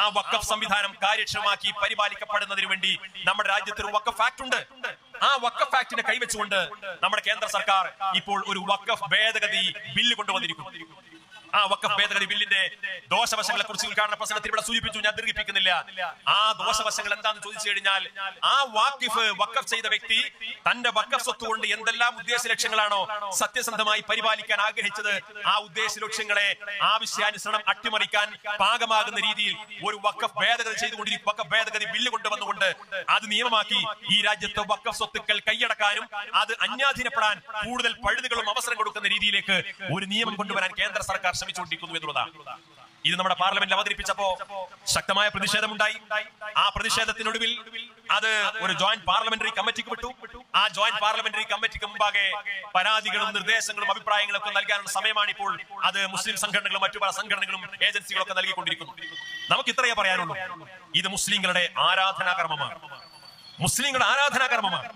A: ആ വക്കഫ് സംവിധാനം കാര്യക്ഷമമാക്കി പരിപാലിക്കപ്പെടുന്നതിന് വേണ്ടി നമ്മുടെ രാജ്യത്ത് ഒരു വക്കഫ് ആക്ട് ഉണ്ട്. ആ വക്കഫ് ആക്ടിനെ കൈവച്ചുകൊണ്ട് നമ്മുടെ കേന്ദ്ര സർക്കാർ ഇപ്പോൾ ഒരു വക്കഫ് ഭേദഗതി ബില്ല് കൊണ്ടുവന്നിരിക്കുന്നു. ആ വക്കഫ് ഭേദഗതി ബില്ലിന്റെ ദോഷവശങ്ങളെ കുറിച്ച് ഉദ്ഘാടന പ്രസംഗത്തിൽ ഇവിടെ സൂചിപ്പിച്ചു ഞാൻ ദീർഘിപ്പിക്കുന്നില്ല. ആ ദോഷവശങ്ങൾ എന്താണെന്ന് ചോദിച്ചു കഴിഞ്ഞാൽ ആ വാക്കിഫ് വക്കഫ് ചെയ്ത വ്യക്തി തന്റെ വക്കഫ് സ്വത്ത് കൊണ്ട് എന്തെല്ലാം ഉദ്ദേശ ലക്ഷ്യങ്ങളാണോ സത്യസന്ധമായി പരിപാലിക്കാൻ ആഗ്രഹിച്ചത് ആ ഉദ്ദേശ ലക്ഷ്യങ്ങളെ ആവശ്യാനുസരണം അട്ടിമറിക്കാൻ പാകമാകുന്ന രീതിയിൽ ഒരു വക്കഫ് ഭേദഗതി ചെയ്തുകൊണ്ടിരിക്കും വക്കഫ് ഭേദഗതി ബില്ല് കൊണ്ടുവന്നുകൊണ്ട് അത് നിയമമാക്കി ഈ രാജ്യത്തെ വക്കഫ് സ്വത്തുക്കൾ കൈയടക്കാനും അത് അന്യാധീനപ്പെടാൻ കൂടുതൽ പഴുതുകളും അവസരം കൊടുക്കുന്ന രീതിയിലേക്ക് ഒരു നിയമം കൊണ്ടുവരാൻ കേന്ദ്ര സർക്കാർ ശ്രമിച്ചുകൊണ്ടിരിക്കുന്നു എന്നുള്ളതാണ് ഇത് നമ്മുടെ പാർലമെന്റിൽ അവതരിപ്പിച്ചപ്പോ ശക്തമായ പ്രതിഷേധമുണ്ടായി. ആ പ്രതിഷേധത്തിനൊടുവിൽ അത് ഒരു ജോയിന്റ് പാർലമെന്ററി കമ്മിറ്റിക്ക് വിട്ടു. ആ ജോയിന്റ് പാർലമെന്ററി കമ്മിറ്റിക്ക് മുമ്പാകെ പരാതികളും നിർദ്ദേശങ്ങളും അഭിപ്രായങ്ങളും ഒക്കെ നൽകാനുള്ള സമയമാണ് ഇപ്പോൾ അത് മുസ്ലിം സംഘടനകളും മറ്റു പല സംഘടനകളും ഏജൻസികളും ഒക്കെ നൽകിക്കൊണ്ടിരിക്കുന്നു. നമുക്ക് ഇത്രയേ പറയാനുള്ളൂ. ഇത് മുസ്ലിങ്ങളുടെ ആരാധനാകർമ്മമാണ്. മുസ്ലിങ്ങളുടെ ആരാധനാകർമ്മമാണ്.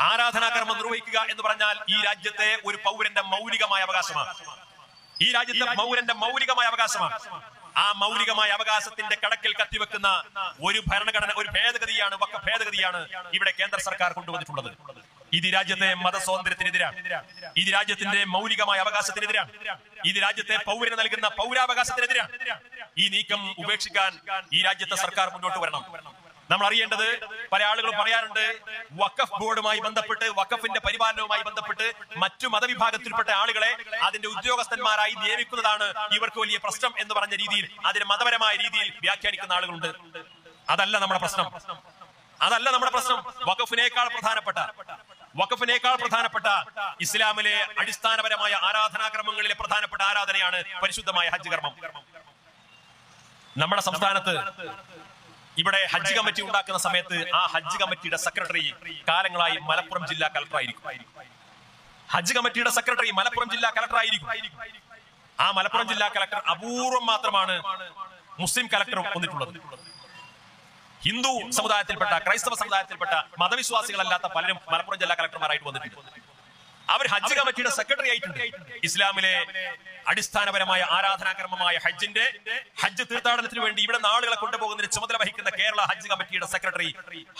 A: ആരാധനാകർമ്മം നിർവഹിക്കുക എന്ന് പറഞ്ഞാൽ ഈ രാജ്യത്തെ ഒരു പൗരന്റെ മൗലികമായ അവകാശമാണ്. ഈ രാജ്യത്തെ മൗരന്റെ മൗലികമായ അവകാശമാണ്. ആ മൗലികമായ അവകാശത്തിന്റെ കടക്കിൽ കത്തിവെക്കുന്ന ഒരു ഭരണഘടന ഒരു ഭേദഗതിയാണ് വക്ക ഭേദഗതിയാണ് ഇവിടെ കേന്ദ്ര സർക്കാർ കൊണ്ടുവന്നിട്ടുള്ളത്. ഇത് രാജ്യത്തെ മതസ്വാതന്ത്ര്യത്തിനെതിരാണ്. ഇത് രാജ്യത്തിന്റെ മൗലികമായ അവകാശത്തിനെതിരാണ്. ഇത് രാജ്യത്തെ പൗരന് നൽകുന്ന പൗരാവകാശത്തിനെതിരാണ്. ഈ നീക്കം ഉപേക്ഷിക്കാൻ ഈ രാജ്യത്തെ സർക്കാർ മുന്നോട്ട് വരണം. നമ്മൾ അറിയേണ്ടത് പല ആളുകളും പറയാറുണ്ട് വഖഫ് ബോർഡുമായി ബന്ധപ്പെട്ട് വഖഫിന്റെ പരിപാലനവുമായി ബന്ധപ്പെട്ട് മറ്റു മതവിഭാഗത്തിൽപ്പെട്ട ആളുകളെ അതിന്റെ ഉദ്യോഗസ്ഥന്മാരായി നിയമിക്കുന്നതാണ് ഇവർക്ക് വലിയ പ്രശ്നം എന്ന് പറഞ്ഞ രീതിയിൽ അതിന് മതപരമായ രീതിയിൽ വ്യാഖ്യാനിക്കുന്ന ആളുകളുണ്ട്. അതല്ല നമ്മുടെ പ്രശ്നം. അതല്ല നമ്മുടെ പ്രശ്നം. വഖഫിനേക്കാൾ പ്രധാനപ്പെട്ട വഖഫിനേക്കാൾ പ്രധാനപ്പെട്ട ഇസ്ലാമിലെ അടിസ്ഥാനപരമായ ആരാധനാക്രമങ്ങളിലെ പ്രധാനപ്പെട്ട ആരാധനയാണ് പരിശുദ്ധമായ ഹജ്ജ് കർമ്മം. നമ്മുടെ സംസ്ഥാനത്ത് ഇവിടെ ഹജ്ജ് കമ്മിറ്റി ഉണ്ടാക്കുന്ന സമയത്ത് ആ ഹജ്ജ് കമ്മിറ്റിയുടെ സെക്രട്ടറി കാലങ്ങളായി മലപ്പുറം ജില്ലാ കലക്ടർ ആയിരിക്കും. ഹജ്ജ് കമ്മിറ്റിയുടെ സെക്രട്ടറി മലപ്പുറം ജില്ലാ കളക്ടർ ആയിരിക്കും. ആ മലപ്പുറം ജില്ലാ കലക്ടർ അപൂർവം മാത്രമാണ് മുസ്ലിം കലക്ടർ വന്നിട്ടുള്ളത്. ഹിന്ദു സമുദായത്തിൽപ്പെട്ട ക്രൈസ്തവ സമുദായത്തിൽപ്പെട്ട മതവിശ്വാസികളല്ലാത്ത പലരും മലപ്പുറം ജില്ലാ കലക്ടർമാരായിട്ട് വന്നിട്ടുണ്ട്. അവർ ഹജ്ജ് കമ്മിറ്റിയുടെ സെക്രട്ടറി ആയിട്ടുണ്ട്. ഇസ്ലാമിലെ അടിസ്ഥാനപരമായ ആരാധനാക്രമമായ ഹജ്ജിന്റെ ഹജ്ജ് തീർത്ഥാടനത്തിന് വേണ്ടി ഇവിടെ നാളുകളെ കൊണ്ടുപോകുന്നതിന് ചുമതല വഹിക്കുന്ന കേരള ഹജ്ജ് കമ്മിറ്റിയുടെ സെക്രട്ടറി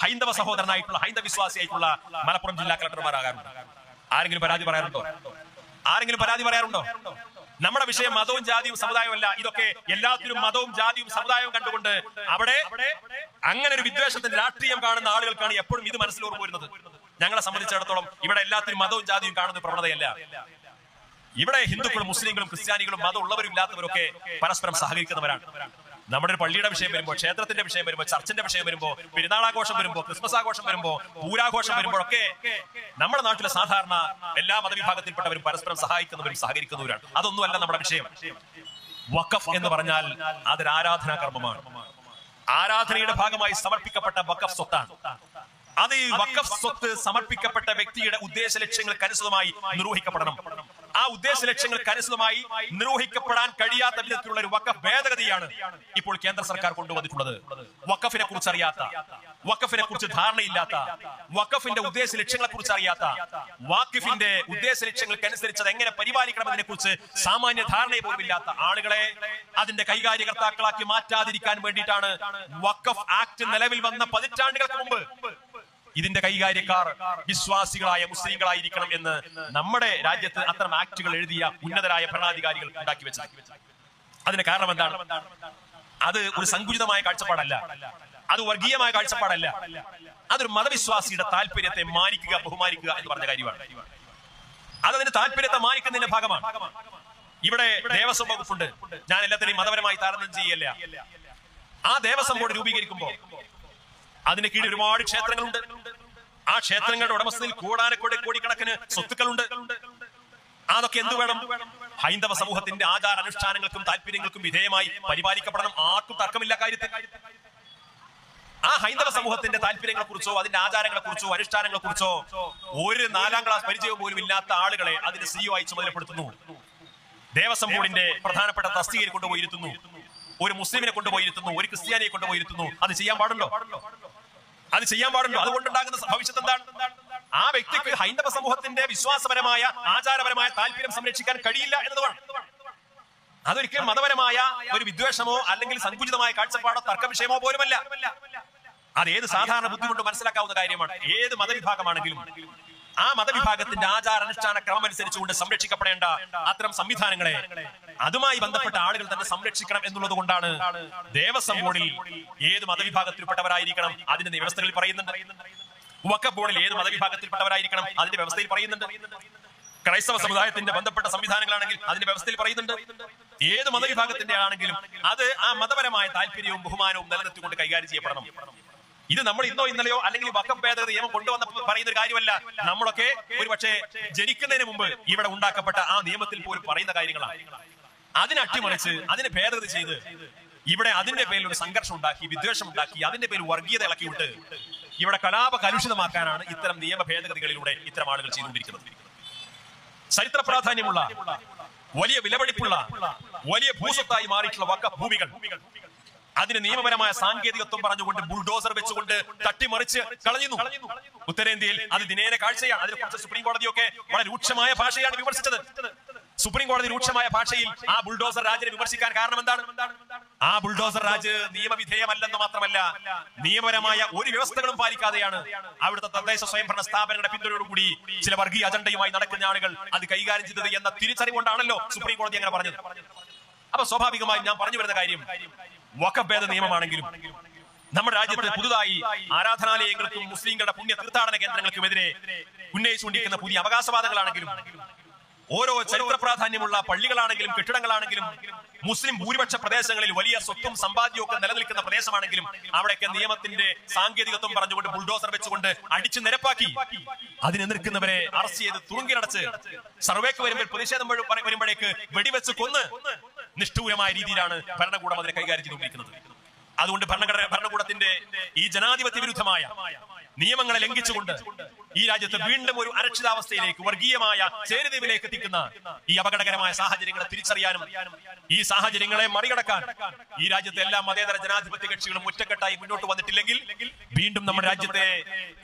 A: ഹൈന്ദവ സഹോദരനായിട്ടുള്ള ഹൈന്ദവ വിശ്വാസിയായിട്ടുള്ള മലപ്പുറം ജില്ലാ കളക്ടർമാരാകാറുണ്ട് ആരെങ്കിലും പരാതി പറയാറുണ്ടോ? ആരെങ്കിലും പരാതി പറയാറുണ്ടോ? നമ്മുടെ വിഷയം മതവും ജാതിയും സമുദായവും അല്ല. ഇതൊക്കെ എല്ലാത്തിനും മതവും ജാതിയും സമുദായവും കണ്ടുകൊണ്ട് അവിടെ അങ്ങനെ ഒരു വിദ്വേഷത്തിന്റെ രാഷ്ട്രീയം കാണുന്ന ആളുകൾക്കാണ് എപ്പോഴും ഇത് മനസ്സിലോർ പോരുന്നത് വരുന്നത്. ഞങ്ങളെ സംബന്ധിച്ചിടത്തോളം ഇവിടെ എല്ലാത്തിനും മതവും ജാതിയും കാണുന്ന പ്രവണതയല്ല. ഇവിടെ ഹിന്ദുക്കളും മുസ്ലിങ്ങളും ക്രിസ്ത്യാനികളും മതം ഉള്ളവരും ഇല്ലാത്തവരൊക്കെ പരസ്പരം സഹകരിക്കുന്നവരാണ്. നമ്മുടെ ഒരു പള്ളിയുടെ വിഷയം വരുമ്പോൾ ക്ഷേത്രത്തിന്റെ വിഷയം വരുമ്പോൾ ചർച്ചിന്റെ വിഷയം വരുമ്പോൾ പെരുന്നാളാഘോഷം വരുമ്പോൾ ക്രിസ്മസ് ആഘോഷം വരുമ്പോൾ പൂരാഘോഷം വരുമ്പോഴൊക്കെ നമ്മുടെ നാട്ടിലെ സാധാരണ എല്ലാ മതവിഭാഗത്തിൽപ്പെട്ടവരും പരസ്പരം സഹായിക്കുന്നവരും സഹകരിക്കുന്നവരാണ്. അതൊന്നുമല്ല നമ്മുടെ വിഷയം. വഖഫ് എന്ന് പറഞ്ഞാൽ അതൊരു ആരാധനാ കർമ്മമാണ്. ആരാധനയുടെ ഭാഗമായി സമർപ്പിക്കപ്പെട്ട വഖഫ് സ്വത്താണ്. അത് ഈ വഖഫ് സ്വത്ത് സമർപ്പിക്കപ്പെട്ട വ്യക്തിയുടെ ഉദ്ദേശ ലക്ഷ്യങ്ങൾക്ക് അനുസൃതമായി നിർവഹിക്കപ്പെടണം. ആ ഉദ്ദേശ ലക്ഷ്യങ്ങൾക്ക് അനുസൃതമായി നിർവഹിക്കപ്പെടാൻ കഴിയാത്ത വിധത്തിലുള്ള ഒരു വക്കഫ് ഭേദഗതിയാണ് ഇപ്പോൾ കേന്ദ്ര സർക്കാർ കൊണ്ടുവന്നിട്ടുള്ളത്. വക്കഫിനെ കുറിച്ച് അറിയാത്ത വക്കഫിനെ കുറിച്ച് ധാരണയില്ലാത്ത വക്കഫിന്റെ ഉദ്ദേശ ലക്ഷ്യങ്ങളെ കുറിച്ച് അറിയാത്ത വാക്കിഫിന്റെ ഉദ്ദേശ ലക്ഷ്യങ്ങൾക്ക് അനുസരിച്ച് എങ്ങനെ പരിപാലിക്കണമെന്നതിനെ കുറിച്ച് സാമാന്യ ധാരണ പോലും ഇല്ലാത്ത ആളുകളെ അതിന്റെ കൈകാര്യകർത്താക്കളാക്കി മാറ്റാതിരിക്കാൻ വേണ്ടിയിട്ടാണ് വക്കഫ് ആക്ട് നിലവിൽ വന്ന പതിറ്റാണ്ടുകൾക്ക് മുമ്പ് ഇതിന്റെ കൈകാര്യക്കാർ വിശ്വാസികളായ മുസ്ലിങ്ങളായിരിക്കണം എന്ന് നമ്മുടെ രാജ്യത്ത് അത്തരം ആക്ടുകൾ എഴുതിയ ഉന്നതരായ ഭരണാധികാരികൾ ഉണ്ടാക്കി വെച്ചത്. അതിന് കാരണം എന്താണ്? അത് ഒരു സങ്കുചിതമായ കാഴ്ചപ്പാടല്ല. അത് വർഗീയമായ കാഴ്ചപ്പാടല്ല. അതൊരു മതവിശ്വാസിയുടെ താല്പര്യത്തെ മാനിക്കുക ബഹുമാനിക്കുക എന്ന് പറഞ്ഞ കാര്യമാണ്. അത് അതിന്റെ താല്പര്യത്തെ മാനിക്കുന്നതിന്റെ ഭാഗമാണ്. ഇവിടെ ദേവസ്വം വകുപ്പുണ്ട്. ഞാൻ എല്ലാത്തിനെയും മതപരമായി താരതമ്യം ചെയ്യല്ല ആ ദേവസ്വം ബോർഡ് രൂപീകരിക്കുമ്പോൾ അതിന് കീഴിൽ ഒരുപാട് ക്ഷേത്രങ്ങളുണ്ട്. ആ ക്ഷേത്രങ്ങളുടെ ഉടമസ്ഥയിൽ കൂടാനക്കോടി കോടിക്കണക്കിന് സ്വത്തുക്കളുണ്ട്. അതൊക്കെ എന്തു വേണം? ഹൈന്ദവ സമൂഹത്തിന്റെ ആചാര അനുഷ്ഠാനങ്ങൾക്കും താല്പര്യങ്ങൾക്കും വിധേയമായി പരിപാലിക്കപ്പെടണം. ആർക്കും തർക്കമില്ല കാര്യത്തിൽ. ആ ഹൈന്ദവ സമൂഹത്തിന്റെ താല്പര്യങ്ങളെ കുറിച്ചോ അതിന്റെ ആചാരങ്ങളെ കുറിച്ചോ അനുഷ്ഠാനങ്ങളെ കുറിച്ചോ ഒരു നാലാം ക്ലാസ് പരിചയം പോലും ഇല്ലാത്ത ആളുകളെ അതിന് സിഇഒ ആയി ചുമതലപ്പെടുത്തുന്നു. ദേവസ്വം ബോർഡിന്റെ പ്രധാനപ്പെട്ട തസ്തികയിൽ കൊണ്ടുപോയിരുത്തുന്നു. ഒരു മുസ്ലിമിനെ കൊണ്ടുപോയിരുത്തുന്നു. ഒരു ക്രിസ്ത്യാനിയെ കൊണ്ടുപോയിരുത്തുന്നു. അത് ചെയ്യാൻ പാടുണ്ടോ? അത് ചെയ്യാൻ പാടുണ്ടോ? അതുകൊണ്ടുണ്ടാകുന്ന ഭവിഷ്യത്ത് എന്താണ്? ആ വ്യക്തിക്ക് ഹൈന്ദവ സമൂഹത്തിന്റെ വിശ്വാസപരമായ ആചാരപരമായ താല്പര്യം സംരക്ഷിക്കാൻ കഴിയില്ല എന്നതുമാണ്. അതൊരിക്കലും മതപരമായ ഒരു വിദ്വേഷമോ അല്ലെങ്കിൽ സങ്കുചിതമായ കാഴ്ചപ്പാടോ തർക്ക വിഷയമോ പോലുമല്ല. അത് ഏത് സാധാരണ ബുദ്ധിമുട്ട് മനസ്സിലാക്കാവുന്ന കാര്യമാണ്. ഏത് മതവിഭാഗമാണെങ്കിലും ആ മതവിഭാഗത്തിന്റെ ആചാരാനുഷ്ഠാന ക്രമം അനുസരിച്ചുകൊണ്ട് സംരക്ഷിക്കപ്പെടേണ്ട അത്തരം സംവിധാനങ്ങളെ അതുമായി ബന്ധപ്പെട്ട ആളുകൾ തന്നെ സംരക്ഷിക്കണം എന്നുള്ളത് കൊണ്ടാണ് ദേവസ്വം ബോർഡിൽ ഏത് മതവിഭാഗത്തിൽപ്പെട്ടവരായിരിക്കണം അതിന്റെ വ്യവസ്ഥകൾ പറയുന്നുണ്ട്. വക്കഫ് ബോർഡിൽ ഏത് മതവിഭാഗത്തിൽപ്പെട്ടവരായിരിക്കണം അതിന്റെ വ്യവസ്ഥയിൽ പറയുന്നുണ്ട്. ക്രൈസ്തവ സമുദായത്തിന്റെ ബന്ധപ്പെട്ട സംവിധാനങ്ങളാണെങ്കിൽ അതിന്റെ വ്യവസ്ഥയിൽ പറയുന്നുണ്ട്. ഏത് മതവിഭാഗത്തിന്റെ ആണെങ്കിലും അത് ആ മതപരമായ താല്പര്യവും ബഹുമാനവും നിലനിർത്തിക്കൊണ്ട് കൈകാര്യം ചെയ്യപ്പെടണം. ഇത് നമ്മൾ ഇന്നോ ഇന്നലെയോ അല്ലെങ്കിൽ വക്കം ഭേദഗതി നിയമം കൊണ്ടുവന്ന പറയുന്ന ഒരു കാര്യമല്ല. നമ്മളൊക്കെ ഒരു പക്ഷേ ജനിക്കുന്നതിന് മുമ്പ് ഇവിടെ ഉണ്ടാക്കപ്പെട്ട ആ നിയമത്തിൽ പോലും പറയുന്ന കാര്യങ്ങളാണ്. അതിനെ അട്ടിമറിച്ച് അതിനെ ഭേദഗതി ചെയ്ത് ഇവിടെ അതിന്റെ പേരിൽ ഒരു സംഘർഷം ഉണ്ടാക്കി വിദ്വേഷം ഉണ്ടാക്കി അതിന്റെ പേരിൽ വർഗീയത ഇളക്കിയിട്ട് ഇവിടെ കലാപ കലുഷിതമാക്കാനാണ് ഇത്തരം നിയമ ഭേദഗതികളിലൂടെ ഇത്തരം ആളുകൾ ചെയ്തുകൊണ്ടിരിക്കുന്നത്. ചരിത്ര പ്രാധാന്യമുള്ള വലിയ വിലപിടിപ്പുള്ള വലിയ ഭൂസ്വത്തായി മാറിയിട്ടുള്ള വക്ക ഭൂമികൾ അതിന് നിയമപരമായ സാങ്കേതികത്വം പറഞ്ഞുകൊണ്ട് ബുൾഡോസർ വെച്ചുകൊണ്ട് തട്ടിമറിച്ച് കളഞ്ഞു ഉത്തരേന്ത്യയിൽ അത് ദിനേന കാഴ്ചയാണ്. അതിനെക്കുറിച്ച് സുപ്രീം കോടതിയൊക്കെ വളരെ രൂക്ഷമായ ഭാഷയാണ് വിമർശിച്ചത്. സുപ്രീം കോടതി രൂക്ഷമായ ഭാഷയിൽ ആ ബുൾഡോസർ രാജിനെ വിമർശിക്കാൻ കാരണം എന്താണ്? ആ ബുൾഡോസർ രാജ് നിയമവിധേയമല്ലെന്ന് മാത്രമല്ല നിയമപരമായ ഒരു വ്യവസ്ഥകളും പാലിക്കാതെയാണ് അവിടുത്തെ തദ്ദേശ സ്വയംഭരണ സ്ഥാപനങ്ങളുടെ പിന്തുണയോടുകൂടി ചില വർഗീയ അജണ്ടയുമായി നടക്കുന്ന ആളുകൾ അത് കൈകാര്യം ചെയ്തത് എന്ന തിരിച്ചറിവുകൊണ്ടാണല്ലോ സുപ്രീം കോടതി അങ്ങനെ പറഞ്ഞത്. അപ്പൊ സ്വാഭാവികമായും ഞാൻ പറഞ്ഞു വരുന്ന കാര്യം വക്കഭേദ നിയമമാണെങ്കിലും നമ്മുടെ രാജ്യത്ത് പുതുതായി ആരാധനാലയങ്ങൾക്കും മുസ്ലിങ്ങളുടെ പുണ്യ തീർത്ഥാടന കേന്ദ്രങ്ങൾക്കും എതിരെ ഉന്നയിച്ചുകൊണ്ടിരിക്കുന്ന പുതിയ അവകാശവാദങ്ങളാണെങ്കിലും ഓരോ ചരിത്ര പ്രാധാന്യമുള്ള പള്ളികളാണെങ്കിലും കെട്ടിടങ്ങളാണെങ്കിലും മുസ്ലിം ഭൂരിപക്ഷ പ്രദേശങ്ങളിൽ വലിയ സ്വത്തും സമ്പാദ്യവും ഒക്കെ നിലനിൽക്കുന്ന പ്രദേശമാണെങ്കിലും അവിടെയൊക്കെ നിയമത്തിന്റെ സാങ്കേതികത്വം പറഞ്ഞുകൊണ്ട് ബുൾഡോസർ വെച്ചുകൊണ്ട് അടിച്ചു നിരപ്പാക്കി. അതിനെ നിൽക്കുന്നവരെ അറസ്റ്റ് ചെയ്ത് തുറുങ്കിലടച്ച് സർവേക്ക് വരുമ്പോൾ പ്രതിഷേധം വരുമ്പോഴേക്ക് വെടിവെച്ച് കൊന്ന് നിഷ്ഠൂരമായ രീതിയിലാണ് ഭരണകൂടം അതിനെ കൈകാര്യം ചെയ്തുകൊണ്ടിരിക്കുന്നത്. അതുകൊണ്ട് ഭരണഘടന ഭരണകൂടത്തിന്റെ ഈ ജനാധിപത്യ വിരുദ്ധമായ നിയമങ്ങളെ ലംഘിച്ചുകൊണ്ട് ഈ രാജ്യത്ത് വീണ്ടും ഒരു അരക്ഷിതാവസ്ഥയിലേക്ക് വർഗീയമായ ചേരുതീവിലേക്ക് എത്തിക്കുന്ന ഈ അപകടകരമായ സാഹചര്യങ്ങളെ തിരിച്ചറിയാനും ഈ സാഹചര്യങ്ങളെ മറികടക്കാൻ ഈ രാജ്യത്തെ എല്ലാ മതേതര ജനാധിപത്യ കക്ഷികളും ഒറ്റക്കെട്ടായി മുന്നോട്ട് വന്നിട്ടില്ലെങ്കിൽ വീണ്ടും നമ്മുടെ രാജ്യത്തെ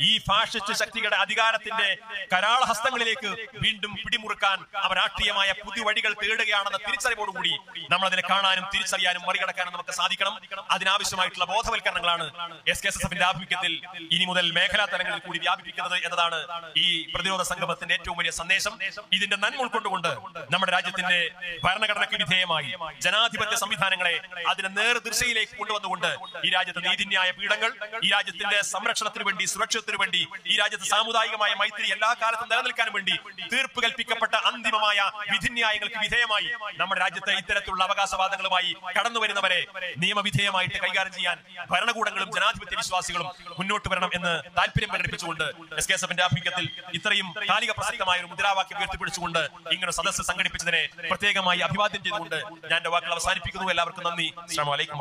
A: ഈ ഫാഷിസ്റ്റ് ശക്തികളുടെ അധികാരത്തിന്റെ കരാള ഹസ്തങ്ങളിലേക്ക് വീണ്ടും പിടിമുറുക്കാൻ അവ രാഷ്ട്രീയമായ പുതിയ വഴികൾ തേടുകയാണെന്ന തിരിച്ചറിവോടുകൂടി നമ്മൾ അതിനെ കാണാനും തിരിച്ചറിയാനും മറികടക്കാനും നമുക്ക് സാധിക്കണം. അതിനാവശ്യമായിട്ടുള്ള ബോധവൽക്കരണങ്ങളാണ് എസ് കെ എസ് എഫിന്റെ ആഭിമുഖ്യത്തിൽ ഇനി മുതൽ മേഖലാ തലങ്ങളിൽ കൂടി വ്യാപിപ്പിക്കുന്നത് എന്നതാണ് ഈ പ്രതിരോധ സംഗമത്തിന്റെ ഏറ്റവും വലിയ സന്ദേശം. ഇതിന്റെ നന്മ ഉൾക്കൊണ്ടുകൊണ്ട് നമ്മുടെ രാജ്യത്തിന്റെ ഭരണഘടനയ്ക്ക് വിധേയമായി ജനാധിപത്യ സംവിധാനങ്ങളെ അതിന്റെ നേർദൃശയിലേക്ക് കൊണ്ടുവന്നുകൊണ്ട് ഈ രാജ്യത്തെ നീതിന്യായ പീഠങ്ങൾ ഈ രാജ്യത്തിന്റെ സംരക്ഷണത്തിന് വേണ്ടി സുരക്ഷിതത്തിന് വേണ്ടി ഈ രാജ്യത്തെ സാമുദായികമായ മൈത്രി എല്ലാ കാലത്തും നിലനിൽക്കാൻ വേണ്ടി തീർപ്പ് കൽപ്പിക്കപ്പെട്ട അന്തിമമായ വിധിന്യായങ്ങൾക്ക് വിധേയമായി നമ്മുടെ രാജ്യത്തെ ഇത്തരത്തിലുള്ള അവകാശവാദങ്ങളുമായി കടന്നു വരുന്നവരെ നിയമവിധേയമായിട്ട് കൈകാര്യം ചെയ്യാൻ ഭരണകൂടങ്ങളും ജനാധിപത്യ വിശ്വാസികളും മുന്നോട്ട് വരണം എന്ന് താല്പര്യം പ്രകടിപ്പിച്ചുകൊണ്ട് എസ് കെ എസ് എഫിന്റെ ആഭിമുഖ്യത്തിൽ ഇത്രയും കാലിക പ്രസക്തമായ ഒരു മുദ്രാവാക്യം ഉയർത്തിപ്പിടിച്ചുകൊണ്ട് ഇങ്ങനെ സദസ്സ് സംഘടിപ്പിച്ചതിനെ പ്രത്യേകമായി അഭിവാദ്യം ചെയ്തുകൊണ്ട് ഞാൻ വാക്കുകൾ അവസാനിപ്പിക്കുന്നു. എല്ലാവർക്കും നന്ദി. അസ്സാം അലൈക്കും